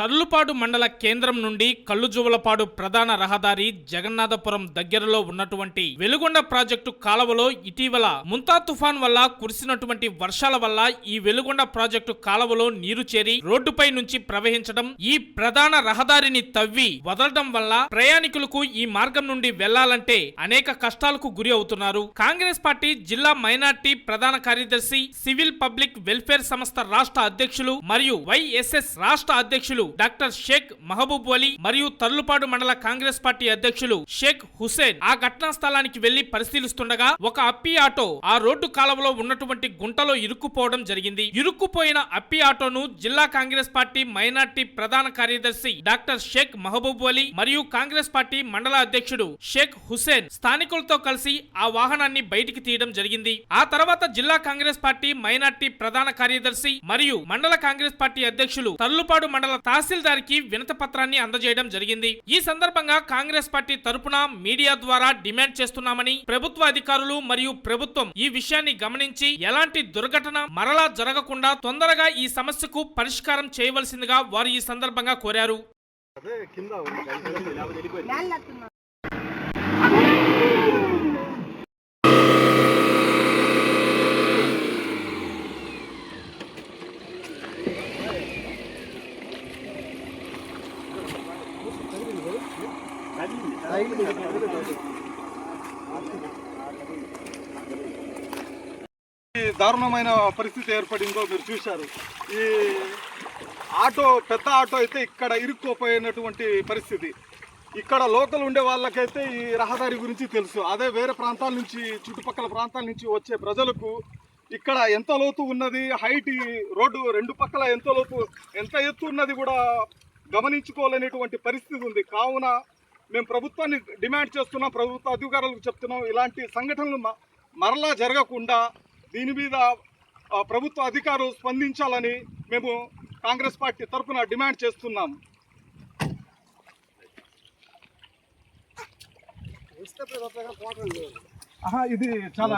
తర్లుపాడు మండల కేంద్రం నుండి కల్లుజువలపాడు ప్రధాన రహదారి జగన్నాథపురం దగ్గరలో ఉన్నటువంటి వెలుగొండ ప్రాజెక్టు కాలవలో ఇటీవల ముంతా తుఫాన్ వల్ల కురిసినటువంటి వర్షాల వల్ల ఈ వెలుగొండ ప్రాజెక్టు కాలవలో నీరు చేరి రోడ్డుపై నుంచి ప్రవహించడం ఈ ప్రధాన రహదారిని తవ్వి వదలడం వల్ల ప్రయాణికులకు ఈ మార్గం నుండి వెళ్ళాలంటే అనేక కష్టాలకు గురి అవుతున్నారు. కాంగ్రెస్ పార్టీ జిల్లా మైనార్టీ ప్రధాన కార్యదర్శి సివిల్ పబ్లిక్ వెల్ఫేర్ సంస్థ రాష్ట్ర అధ్యక్షులు మరియు వైఎస్ఎస్ రాష్ట్ర అధ్యక్షులు డాక్టర్ షేక్ మహబూబ్ అలీ మరియు తర్లుపాడు మండల కాంగ్రెస్ పార్టీ అధ్యక్షులు షేక్ హుసేన్ ఆ ఘటనా స్థలానికి వెళ్ళి పరిశీలిస్తుండగా ఒక అప్పి ఆటో ఆ రోడ్డు కాలువలో ఉన్నటువంటి గుంటలో ఇరుక్కుపోవడం జరిగింది. ఇరుక్కుపోయిన అప్పి ఆటోను జిల్లా కాంగ్రెస్ పార్టీ మైనార్టీ ప్రధాన కార్యదర్శి డాక్టర్ షేక్ మహబూబ్ అలీ మరియు కాంగ్రెస్ పార్టీ మండల అధ్యక్షుడు షేక్ హుసేన్ స్థానికులతో కలిసి ఆ వాహనాన్ని బయటికి తీయడం జరిగింది. ఆ తర్వాత జిల్లా కాంగ్రెస్ పార్టీ మైనార్టీ ప్రధాన కార్యదర్శి మరియు మండల కాంగ్రెస్ పార్టీ అధ్యక్షులు తర్లుపాడు మండల తహసీల్దార్కి వినతి పత్రాన్ని అందజేయడం జరిగింది. ఈ సందర్భంగా కాంగ్రెస్ పార్టీ తరపున మీడియా ద్వారా డిమాండ్ చేస్తున్నామని ప్రభుత్వ అధికారులు మరియు ప్రభుత్వం ఈ విషయాన్ని గమనించి ఎలాంటి దుర్ఘటన మరలా జరగకుండా తొందరగా ఈ సమస్యకు పరిష్కారం చేయవలసిందిగా వారు ఈ సందర్భంగా కోరారు అదే కింద ఉంది కలిసి లేకపోతే వెళ్ళిపోయింది. ఈ దారుణమైన పరిస్థితి ఏర్పడిందో మీరు చూశారు. ఈ ఆటో పెద్ద ఆటో అయితే ఇక్కడ ఇరుక్కుపోయినటువంటి పరిస్థితి. ఇక్కడ లోకల్ ఉండే వాళ్ళకైతే ఈ రహదారి గురించి తెలుసు. అదే వేరే ప్రాంతాల నుంచి చుట్టుపక్కల ప్రాంతాల నుంచి వచ్చే ప్రజలకు ఇక్కడ ఎంత లోతు ఉన్నది హైట్ రోడ్డు రెండు పక్కల ఎంత లోతు ఎంత ఎత్తు ఉన్నది కూడా గమనించుకోలేనటువంటి పరిస్థితి ఉంది. కావున మేము ప్రభుత్వాన్ని డిమాండ్ చేస్తున్నాం ప్రభుత్వ అధికారులకు చెప్తున్నాం. ఇలాంటి సంఘటనలు మరలా జరగకుండా దీని మీద ప్రభుత్వ అధికారులు స్పందించాలని మేము కాంగ్రెస్ పార్టీ తరఫున డిమాండ్ చేస్తున్నాం. ఇది చాలా